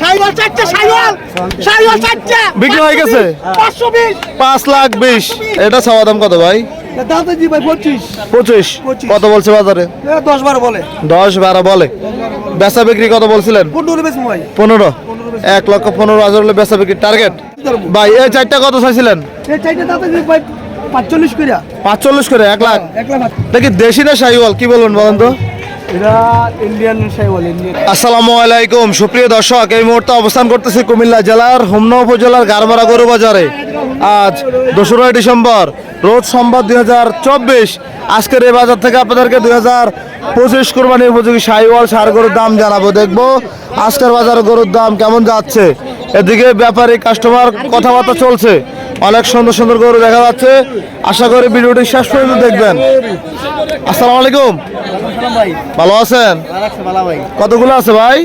সাইওয়াল চারটে সাইওয়াল সাইওয়াল। চারটে। বিক্রি হয়ে গেছে? পাঁচশো বিশ। পাঁচ লাখ বিশ। এটা চাওয়া দাম কত ভাই? দাদা ভাই পঁচিশ। পঁচিশ। পঁচিশ। কত বলছে বাজারে? দশ বারো বলে। বেচা বিক্রি কত বলছিলেন? ভাই। এক লক্ষ পনেরো হাজার হলে বেচা বিক্রি। টার্গেট ভাই এই চারটা কত চাইছিলেন? এই চারটে দাদা ভাই পাঁচচল্লিশ করে এক লাখ? দেখি দেশি না শাহিওয়াল কি বলবেন বলেন তো? আসসালামু আলাইকুম। সুপ্রিয় দর্শক, এই মুহূর্তে অবস্থান করতেছি কুমিল্লা জেলার হোমনা উপজেলার গারমারা গরু বাজারে। আজ দোসরা ডিসেম্বর, রোজ সোমবার দুই হাজার চব্বিশ। আজকের এই বাজার থেকে আপনাদেরকে দুই হাজার পঁচিশ কোরবানি উপযোগী সাইওয়াল সার গরুর দাম জানাব, দেখব। আজকের বাজার গরুর দাম কেমন যাচ্ছে? এদিকে ব্যাপারী কাস্টমার কথাবার্তা চলছে। অনেক সুন্দর সুন্দর গরু দেখা যাচ্ছে। আশা করি ভিডিওটি শেষ পর্যন্ত দেখবেন। আসসালামু আলাইকুম। ভালো আছেন? কতগুলো আছে ভাই?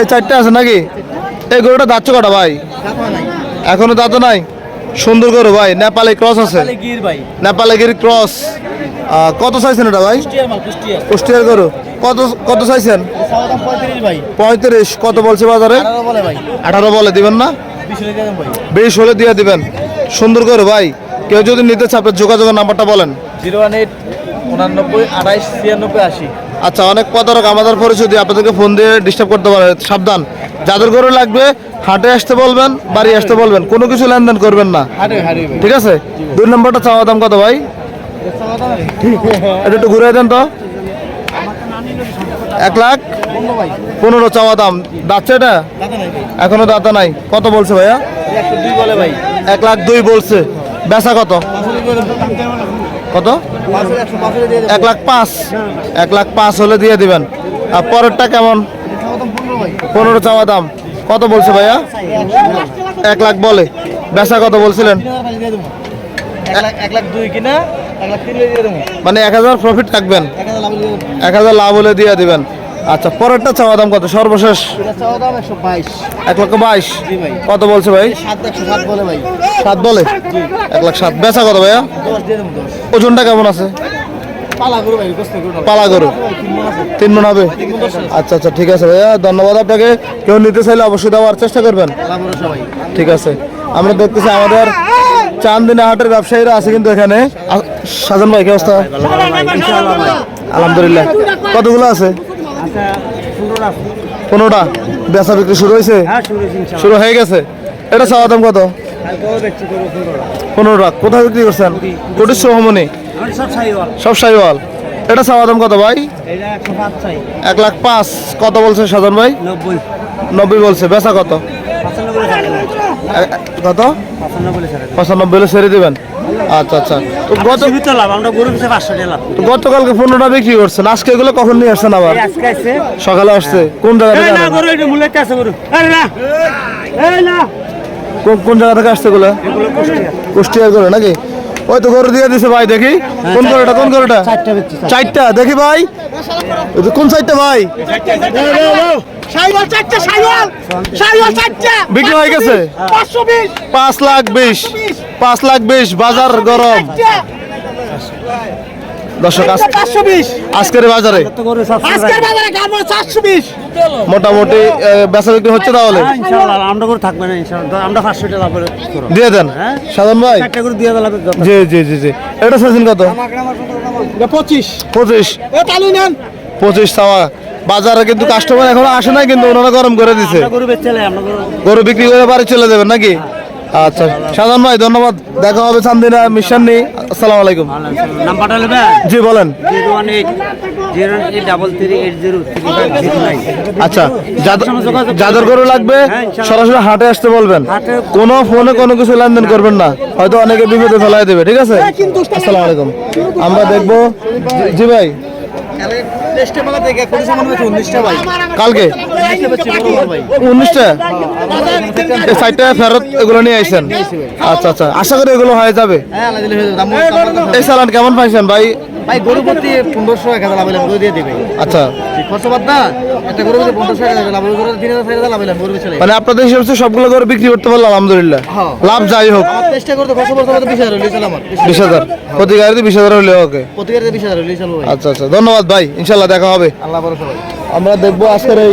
এই চারটে আছে নাকি? এই গরুটা দাঁতছে কটা ভাই? এখনও দাঁত নাই? সুন্দর গরু ভাই নেপালে ক্রস আছে। নেপালি গির ক্রস কত চাইছেন এটা ভাই? কুষ্টিয়ার গরু। কত কত চাইছেন? পঁয়ত্রিশ কত বলছে বাজারে? আঠারো বলে দিবেন না? বিশ হলে দিয়ে দিবেন। সুন্দর গরু ভাই কেউ যদি নিতে চায় আপনার যোগাযোগের নাম্বারটা বলেন। জিরো ওয়ান এইট উনানব্বই আঠাইশ ছিয়ানব্বই আশি। আচ্ছা অনেক কথা প্রতারক আমাদের পরিচয় দিয়ে আপনাদেরকে ফোন দিয়ে ডিস্টার্ব করতে পারে। সাবধান। যাদের গরু লাগবে হাটে আসতে বলবেন বাড়ি আসতে বলবেন কোনো কিছু লেনদেন করবেন না। ঠিক আছে? দুই নম্বরটা চাওয়া দাম কত ভাই? এটা একটু ঘুরে দেন তো। এক লাখ পনেরো চাওয়া দাম। দাঁতছে এটা? এখনও দাঁতা নাই। কত বলছে ভাইয়া? এক লাখ দুই বলছে। বেচা কত? কত? এক লাখ পাঁচ। এক লাখ পাঁচ হলে দিয়ে দিবেন। আর পরেরটা কেমন? পনেরো চাওয়া দাম। কত বলছে ভাইয়া? এক লাখ বলে। বেচা কত বলছিলেন? মানে এক হাজার প্রফিট রাখবেন। এক হাজার লাভ হলে দিয়ে দিবেন। আচ্ছা পরেরটা চাওয়া দাম কত? সর্বশেষ। এক লক্ষ বাইশ। কত বলছে ভাই? সাত বলে। এক লাখ সাত। বেচা কত ভাইয়া? ওজনটা কেমন আছে? পালা গরু তিন মন হবে। আচ্ছা আচ্ছা ঠিক আছে ভাইয়া ধন্যবাদ আপনাকে। কেউ নিতে চাইলে অবশ্যই দেওয়ার চেষ্টা করবেন। ঠিক আছে। আমরা দেখতেছি আমাদের চান্দিনা হাটের ব্যবসায়ীরা আছে কিন্তু এখানে। সাজান ভাই কি অবস্থা? আলহামদুলিল্লাহ। কতগুলো আছে? পনেরোটা। বেচা বিক্রি শুরু হয়েছে? হ্যাঁ শুরু শুরু হয়ে গেছে। এটা চাওয়া দাম কত? পনেরোটা কোথায় বিক্রি করছেন? কোটির সহমনি সব সাইওয়াল। এটা চাওয়া দাম কত ভাই? এক লাখ পাঁচ। কত বলছে সাজান ভাই? নব্বই। বলছে। বেচা কত? কত? পঁচানব্বই হলে ছেড়ে দেবেন। আচ্ছা আচ্ছা। তো গত তো গতকালকে পনেরোটা বিক্রি করছেন। আজকে এগুলো কখন নিয়ে আসছেন আবার? সকালে আসছে। কোন জায়গা কোন- কোন জায়গা থেকে আসছে এগুলো? কুষ্টিয়ার করে নাকি? ওই তো গরু দিয়ে দিছে ভাই দেখি। কোন গরুটা কোন গরুটা? চারটা দেখি ভাই। কোন চারটা ভাই? বিক্রি হয়ে গেছে? পাঁচ লাখ বিশ পাঁচ লাখ বিশ বাজার গরম। দর্শক আজকের বাজারে? মোটামুটি বেচা বিক্রি হচ্ছে তাহলে? আমরা করে থাকবে না আমরা পাঁচশো টাকা দিয়ে দেন। সাধন ভাই? জি জি জি জি। এটা চাইছেন কত? পঁচিশ। পঁচিশ। পঁচিশ চাওয়া। বাজারে কিন্তু কাস্টমার এখনও আসে নাই কিন্তু ওনারা গরম করে দিছে। গরু বিক্রি করে বাড়ি চলে যাবেন নাকি? আচ্ছা সাধন ভাই ধন্যবাদ। দেখা হবে চান্দিনা মিশন নেই আসসালামু আলাইকুম। নাম্বারটা নেবে জি বলেন। আচ্ছা যাদের- গরু লাগবে সরাসরি হাটে আসতে বলবেন। কোনো ফোনে কোনো কিছু লেনদেন করবেন না। হয়তো অনেকে বিপদে ফেলাই দেবে ঠিক আছে? আসসালামু আলাইকুম। আমরা দেখব জি ভাই। কালকে? উনিশটা? সাইডটা ফেরত এগুলো নিয়ে আইছেন? আচ্ছা আচ্ছা। আশা করি এগুলো হয়ে যাবে। হ্যাঁ হয়ে যাবে। এই চালান কেমন পাইছেন ভাই? ভাই গরু প্রতি পনেরোশো এক হাজার লাভ হইলাম গরু দিয়ে দিবে। আচ্ছা। খরচ বাদ না? একটা গরু প্রতি পনেরোশো এক হাজার লাভ গরু তিন হাজার চার হাজার লাভ হইলাম গরু মানে আপনাদের হিসেবে সবগুলো করে বিক্রি করতে পারলাম আলহামদুলিল্লাহ। হ্যাঁ। লাভ যাই হোক। চেষ্টা করতে খরচ বলতে বিশ হাজার হইলে চলে আমার। বিশ হাজার। প্রতি গাড়িতে বিশ হাজার ওকে। প্রতি গাড়িতে বিশ হাজার হইলে আচ্ছা আচ্ছা। ধন্যবাদ ভাই। ইনশাল্লাহ দেখা হবে। আল্লাহ ভরসা ভাই। আমরা দেখব আজকের এই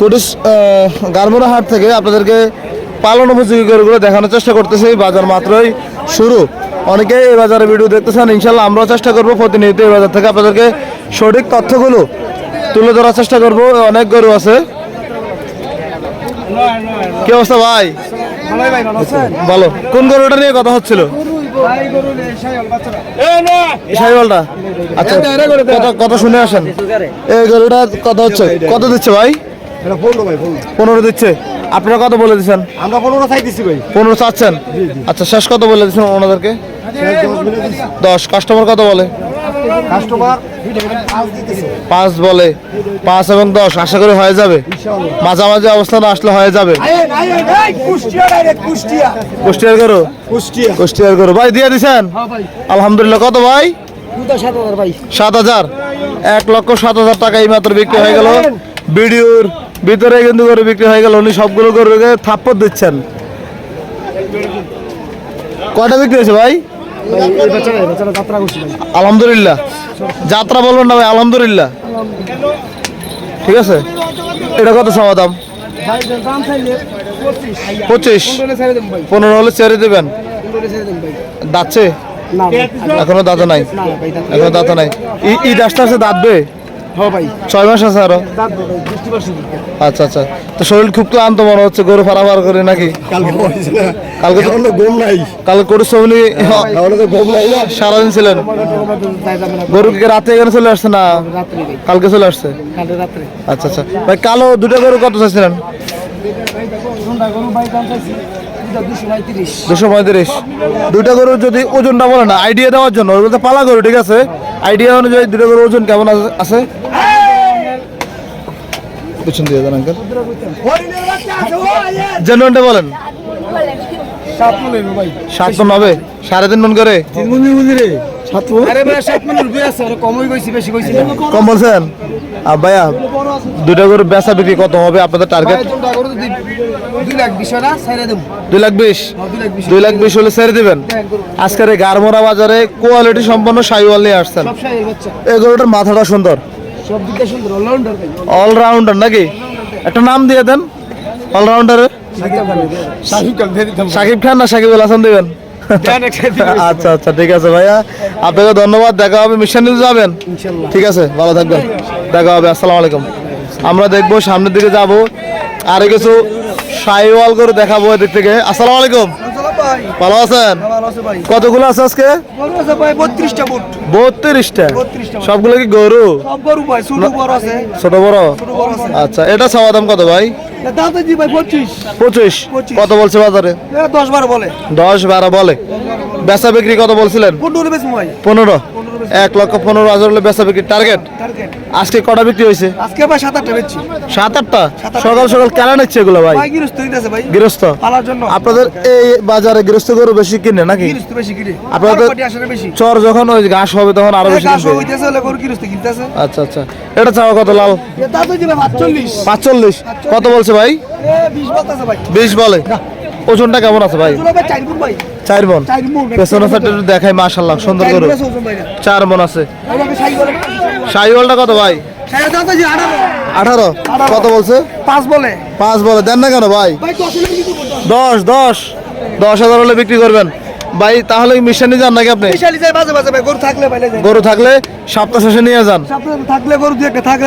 কুটিস গারমোড়া হাট থেকে আপনাদেরকে পালন উপযোগী গরুগুলো দেখানোর চেষ্টা করতেছি। বাজার মাত্রই শুরু। অনেকে এই বাজারে ভিডিও দেখতেছেন। ইনশাল্লাহ আমরাও চেষ্টা করব প্রতিনিয়ত এই বাজার থেকে আপনাদেরকে সঠিক তথ্যগুলো তুলে ধরার চেষ্টা করব। অনেক গরু আছে। কি অবস্থা ভাই? বলো কোন গরুটা নিয়ে কথা হচ্ছিল? আচ্ছা কথা কথা শুনে আসেন। এই গরুটা কত হচ্ছে। কত দিচ্ছে ভাই? পনেরো দিচ্ছে। আপনারা কত বলে দিচ্ছেন আমরা পনেরো চাই দিচ্ছি ভাই। পনেরো চাচ্ছেন? আচ্ছা শেষ কত বলে দিচ্ছেন ওনাদেরকে? দশ কাস্টমার কত বলে? কাস্টমার পাঁচ বলে। পাঁচ এবং দশ আশা করি হয়ে যাবে। মাঝামাঝি অবস্থানে আসলে হয়ে যাবে। কুষ্টিয়ার কুষ্টিয়া। কুষ্টিয়ার গরু। ভাই দিয়ে দিছেন? আলহামদুলিল্লাহ। কত ভাই? সাত হাজার ভাই। সাত হাজার। এক লক্ষ সাত হাজার টাকা এই মাত্র বিক্রি হয়ে গেল। ভিডিওর ভিতরে কিন্তু গরু বিক্রি হয়ে গেল। উনি সবগুলো গরুকে থাপ্পড় দিচ্ছেন। কয়টা বিক্রি হয়েছে ভাই? আলহামদুলিল্লাহ। যাত্রা বলবেন না ভাই, আলহামদুলিল্লাহ। ঠিক আছে? এটা কত চাওয়া দাম? পঁচিশ। পনেরো হলে ছেড়ে দেবেন। ভাই এখনও দাঁতে নাই। না ভাই দাঁত নাই। ই- আসতে আসতে দাঁতবে? ভাই। ছয় মাস আছে আরও? আচ্ছা আচ্ছা। তো শরীর খুব ক্লান্ত মনে হচ্ছে গরু ফারাফার করে নাকি? কালকে কালকে তো এখনও নাই। কাল গরু তো ঘুম নাই সারাদিন ছিলেন। গরু কি রাতে এখানে চলে আসছে না? কালকে চলে আসছে? আচ্ছা আচ্ছা। ভাই কালো দুটো গরু কত চাইছিলেন? দুশো পঁয়ত্রিশ। দুইটা গরুর যদি ওজনটা বলে না আইডিয়া দেওয়ার জন্য ওগুলো তো পালা গরু ঠিক আছে? আইডিয়া অনুযায়ী দুটো গরুর ওজন কেমন আছে- পিছন দিয়ে দেন আঙ্কেল জেনুয়ানটা বলেন। সাত মন হবে? সাড়ে তিন মন করে? তিন মনের রে। সাত আরে ভাই সাত মনের রুপি আছে আর কমই কইছি বেশি কইছি না। কম বলছেন আর ভাইয়া দুটো গরু বেচা বিক্রি কত হবে আপনাদের টার্গেট গরু দুই লাখ বিশ না সাইরা দেবো। দুই লাখ বিশ? দুই লাখ হলে ছেড়ে দিবেন? আজকের এই গারমোড়া বাজারে কোয়ালিটি সম্পন্ন সাইওয়াল নিয়ে আসছেন। এই গরুটার মাথাটা সুন্দর। সব দিকটা সুন্দর অলরাউন্ডার অলরাউন্ডার নাকি? একটা নাম দিয়ে দেন। খান। সাকিব খান না সাকিব আল হাসান দিবেন? আচ্ছা আচ্ছা ঠিক আছে ভাইয়া। আপনাকে ধন্যবাদ দেখা হবে মিশন নিউজ যাবেন? ঠিক আছে ভালো থাকবেন। দেখা হবে আসসালামু আলাইকুম। আমরা দেখব সামনের দিকে যাব। আর কিছু সাইওয়াল করে দেখাবো এদিক থেকে। আসসালামু আলাইকুম। ভালো আছেন? ভালো কতগুলো আছে আজকে? বত্রিশটা সবগুলো কি গরু? ছোট বড় আচ্ছা এটা চাওয়া দাম কত ভাই? পঁচিশ। কত বলছে বাজারে? দশ বারো বলে। দশ বারো বলে। বেচা বিক্রি কত বলছিলেন? পনেরো পনেরো। এক লক্ষ পনেরো হাজার হলে বেচা বিক্রি টার্গেট আজকে কটা বিক্রি হয়েছে? আজকে ভাই সাত আটটা বেচছি। সাত আটটা? সকাল সকাল কেনা নিচ্ছে এগুলো ভাই? গৃহস্থ জন্য। আপনাদের এই বাজারে গৃহস্থ গরু বেশি কিনে নাকি? বেশি কিনে। আপনাদের- বেশি। চর যখন ওই ঘাস হবে তখন আরও বেশি গাছ হইতেছে হলে গরু গিরস্ত কিনতেছে। আচ্ছা আচ্ছা। এটা চাওয়া কত লাল? পাঁচচল্লিশ। কত বলছে ভাই? এ বিশ বলতেছে ভাই। বিশ বলে। ওজনটা কেমন আছে ভাই? চার মন পেছনের সাইডটা দেখাই মাশাল্লাহ সুন্দর ভাই। চার মন আছে। আমাকে সাই করে শাহিওয়ালটা কত ভাই? আঠারো। কত বলছে? পাঁচ বলে। পাঁচ বলে। দেন না কেন ভাই? দশ দশ দশ। হাজার হলে বিক্রি করবেন। ভাই তাহলে মিশনে যান নাকি আপনি? গরু থাকলে গরু থাকলে সপ্তাহ শেষে নিয়ে যান। থাকলে গরু থাকলে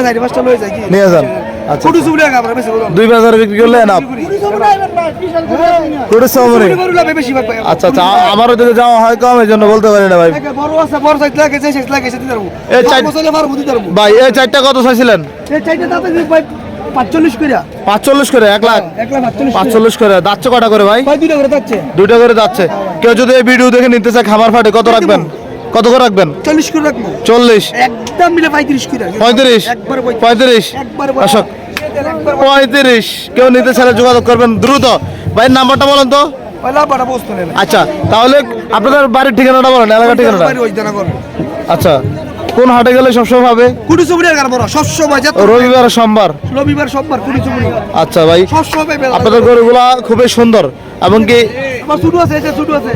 নিয়ে যান। আচ্ছা দুই বাজারে বিক্রি করলে না? আচ্ছা আচ্ছা আমারও যদি যাওয়া হয় কম এই জন্য বলতে পারি না ভাই। ভাই এই চারটা কত চাইছিলেন? পাঁচচল্লিশ পাঁচচল্লিশ করে এক লাখ? পাঁচচল্লিশ করে। যাচ্ছে কটা করে ভাই? দুইটা করে যাচ্ছে দুইটা করে যাচ্ছে কেউ যদি এই ভিডিও দেখে নিতে চায় খামার ফাটে কত রাখবেন? কত করে রাখবেন? চল্লিশ করে রাখব। চল্লিশ। একদম মিলে পঁয়ত্রিশ করে। পঁয়ত্রিশ? পঁয়ত্রিশ? অশোক পঁয়ত্রিশ। কেউ নিতে চাইলে যোগাযোগ করবেন দ্রুত। ভাইয়ের নাম্বারটা বলেন তো। আচ্ছা তাহলে আপনাদের বাড়ির ঠিকানাটা বলেন এলাকার ঠিকানাটা। আচ্ছা কোন হাটে গেলে সবসময় পাবে? কুড়ি চুবড়ি আর বড় রবিবার সোমবার। রবিবার সোমবার আচ্ছা ভাই আপনাদের গরুগুলা খুবই সুন্দর এমনকি ছোট আছে।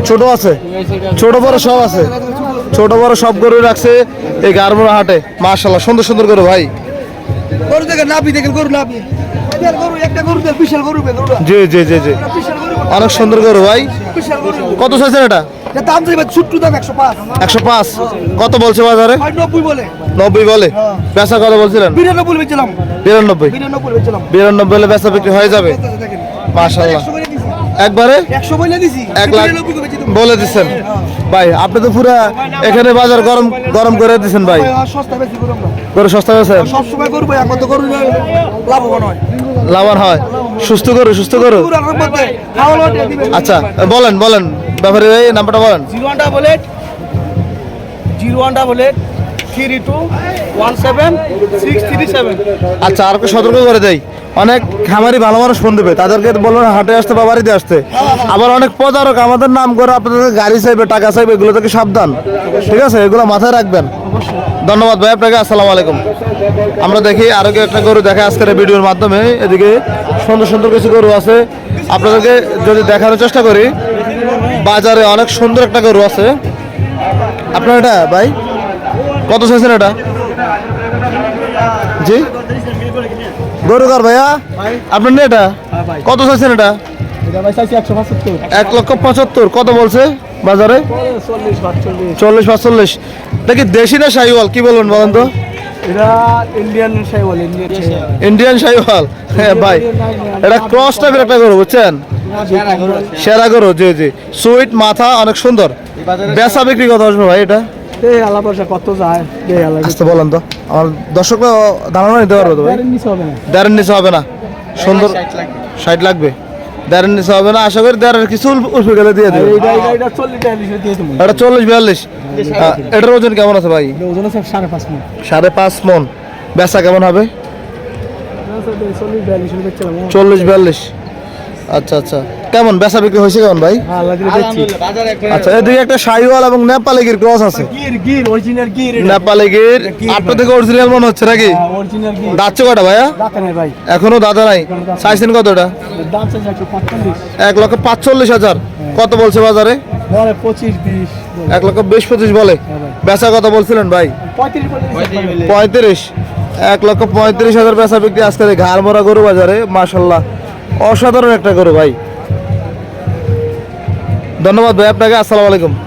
ছোট আছে? ছোট বড় সব আছে? ছোট বড় সব গরু রাখছে এই গারমোড়া হাটে। মাশাল্লাহ সুন্দর সুন্দর গরু ভাই। গরু দেখে নাপি দেখেন গরু নাপি এদের গরু একটা গরু দেন বিশাল গরু বে গরুটা জি জি জি জি। অনেক সুন্দর গরু ভাই। কত চাইছেন এটা? এটা দাম দাম একশো পাঁচ। কত বলছে বাজারে? নব্বই বলে। বেচা কত বলছিলেন? বিরানব্বই বিরানব্বই। বিরানব্বই বেচলাম। বিরানব্বই হলে বেচা বিক্রি হয়ে যাবে? একবারে? এক লাখ। বলে দিচ্ছেন ভাই আপনি তো পুরা এখানে বাজার গরম গরম করে দিচ্ছেন ভাই। ভাই, আর সস্তা বেশি গরু সস্তা সবসময় গরু লাভবান হয়। হয়? সুস্থ করো সুস্থ দিবে। আচ্ছা বলেন বলেন ব্যাপারে ভাই নাম্বারটা বলেন। Zero one double eight zero one double eight three two one seven six three seven. আচ্ছা আর সতর্ক করে দেই। অনেক খামারি ভালো মানুষ ফোন দেবে। তাদেরকে বলবেন হাটে আসতে বা বাড়িতে আসতে। আবার অনেক প্রতারক, আমাদের নাম করে আপনাদের গাড়ি চাইবে, টাকা চাইবে, এগুলো থেকে সাবধান। ঠিক আছে? এগুলো মাথায় রাখবেন। ধন্যবাদ ভাই আপনাকে, আসসালামু আলাইকুম। আমরা দেখি আরও কি একটা গরু দেখা আজকের ভিডিওর মাধ্যমে। এদিকে সুন্দর সুন্দর কিছু গরু আছে। আপনাদেরকে যদি দেখানোর চেষ্টা করি, বাজারে অনেক সুন্দর একটা গরু আছে। আপনার এটা ভাই? কত চাইছেন এটা? জি? গরু কার ভাইয়া আপনার না এটা। কত চাইছেন এটা? এটা ভাই চাইছি একশো পঁচাত্তর। এক লক্ষ পঁচাত্তর। কত বলছে বাজারে? চল্লিশ পাঁচচল্লিশ। দেখি দেশি না শাহিওয়াল কি বলবেন বলেন তো? Indian Sahiwal Indian Indian Sahiwal হ্যাঁ ভাই। এটা ক্রস টাইপের একটা গরু বুঝছেন? সেরা গরু জি জি। সুইট মাথা অনেক সুন্দর। বেচা বিক্রি কত আসবে ভাই এটা? এই আলা পয়সা কত যায় এই আলা আসতে বলেন তো। আমার দর্শকরা ধারণা নিতে পারব তো ভাই। দেড়ের নিচে হবে না। সুন্দর। ষাট লাগবে। দেড়ের নিচে হবে না। আশা করি দেড়ের কিছু উল্প- গেলে দিয়ে দেবে। এটা চল্লিশ বিয়াল্লিশ। এটার ওজন কেমন আছে ভাই? ওজন আছে সাড়ে পাঁচ মিনিট সাড়ে পাঁচ মন। বেচা কেমন হবে? চল্লিশ বিয়াল্লিশ মিনিট দেখছিলাম চল্লিশ বিয়াল্লিশ আচ্ছা আচ্ছা। কেমন বেচা বিক্রি হয়েছে কেমন ভাই? দেখছি। আচ্ছা এদিকে একটা সাইওয়াল এবং নেপালি গির ক্রস আছে। গির গির অরিজিনাল নেপালি গির আপনার থেকে অরিজিনাল মনে হচ্ছে নাকি? দাচ্ছে কটা ভাইয়া? এখনও দাদা নাই। চাইছেন কতটা? এক লক্ষ পাঁচচল্লিশ হাজার। কত বলছে বাজারে? এক লক্ষ বিশ পঁচিশ বলে। বেচা কত বলছিলেন ভাই? পঁয়ত্রিশ এক লক্ষ পঁয়ত্রিশ হাজার বেচা বিক্রি আজকে ঘাড় মরা গরু বাজারে মাসাল্লাহ অসাধারণ একটা গরু ভাই। ধন্যবাদ ভাই আপনাকে আসসালামু আলাইকুম।